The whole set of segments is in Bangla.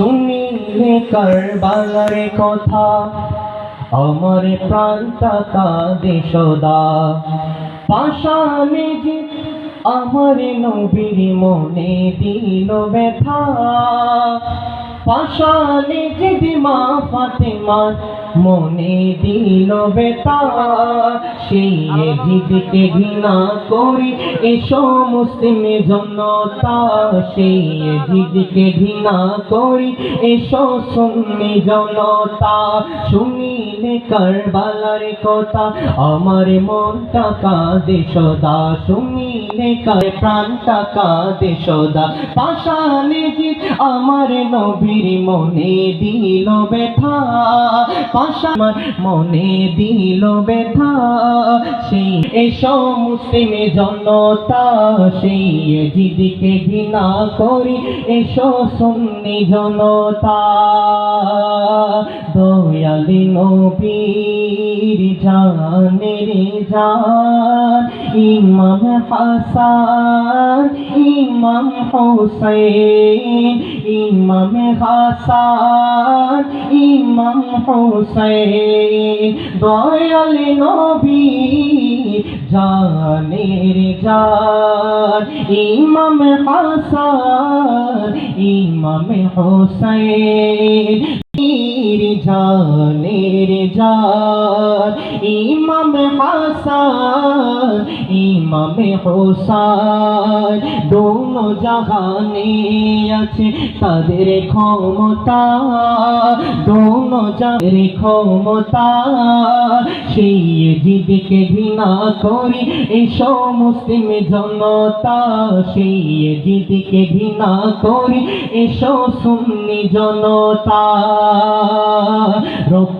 শুনিলে কারবালার কথা আমার প্রাণটা কাঁদে সদা। যে আমার নবীর মনে দিল ব্যথা। পাশানে যদি মা ফাতেমা, মনে দিল বেতা সেই জিদিকে ঘৃণা করি এসো মুসলিম জনতা, সেই জিদিকে ঘৃণা করি এসো সুন্নি জনতা শুনিলে কারবালার কথা আমার মনটা কাঁদে সদা। শুনিলে, কার প্রাণটা কাঁদে সদা। পাশানে যে আমার নবীর মনে দিল ব্যথা। পাশা আমার মনে দিল ব্যথা। সেই এসো মুসলিম জনতা, সেই জিদিকে ঘৃণা করি। এসো সুন্নি জনতা, দয়ালি নবীর জানের জান, ইমাম হাসান, ইমাম হোসেন ইমাম হাসান, ইমাম হোসেন দয়াল নবী জানের জান, ইমাম হাসান, ইমাম হোসেন পীর জান ইমাম হাসান, ইমাম হোসান দোনো জাহানে আছে তাদের ক্ষমতা। দোনো জাহানের ক্ষমতা, সেই জিদিকে ঘৃণা করি, এসো মুসলিম জনতা। সেই জিদিকে ঘৃণা করি, এসো সুন্নি জনতা। রক্তে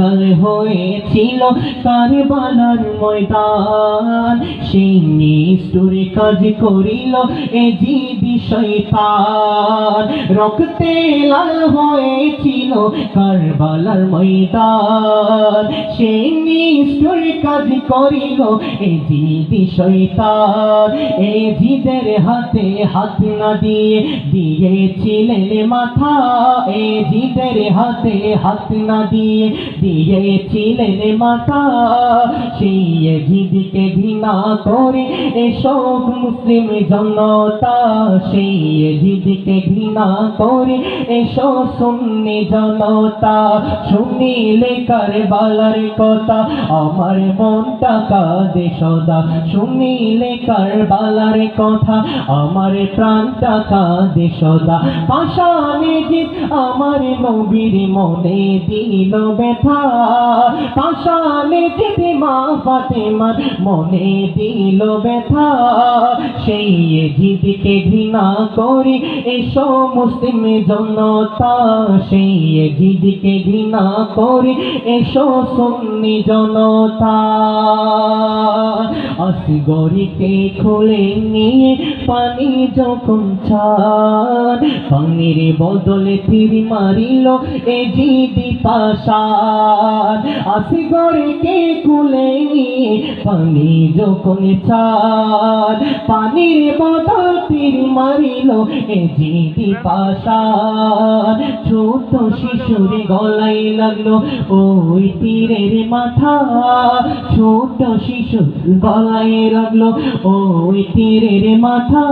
লাল হয়েছিল কারবালার ময়দান। সেই নিষ্ঠুরে কাজ করিল এ জিদি শৈতান রক্তে লাল হয়েছিল কারবালার ময়দান। সেই নিষ্ঠুরে কাজ করিল এ জিদি শৈতান এ জিদের হাতে হাত না দিয়ে দিয়েছিলেন মাথা। এ জিদের হাতে হাত না দিয়ে দিয়েছিলেন মাথা সেই জিদিকে ঘৃণা করে এসব মুসলিম জনতা সেই জিদিকে ঘৃণা করে এসো সুন্নি জনতা শুনিলে কারবালার কথা আমার মনটা কাঁদে সদা শুনিলে কারবালার কথা আমার প্রাণটা কাঁদে সদা পাশানে যে আমার নবীর মনে দিল ব্যথা পাশানে যে মা ফাতেমার মনে দিল ব্যথা। সেই জিদিকে ঘৃণা করি এসো মুসলিম জনতা সেই ঘৃণা করি এসো সুন্নি জনতা। আসগরিকে খুলে নিয়ে পানি যখন ছাড় পানির বদলে তীর মারিল পাশার আসগরিকে খুলে নিয়ে পানি যখন ছাড় পানির বদল তীর মারিল জিদি পাশার ছোট শিশুর গলায় লাগল ওই তীরের মাথা। ছোট শিশু গলায় লাগল ওই তীরের মাথা।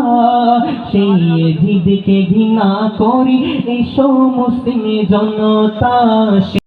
সেই জিদিকে ঘৃণা করি এসো মুসলিম জনতা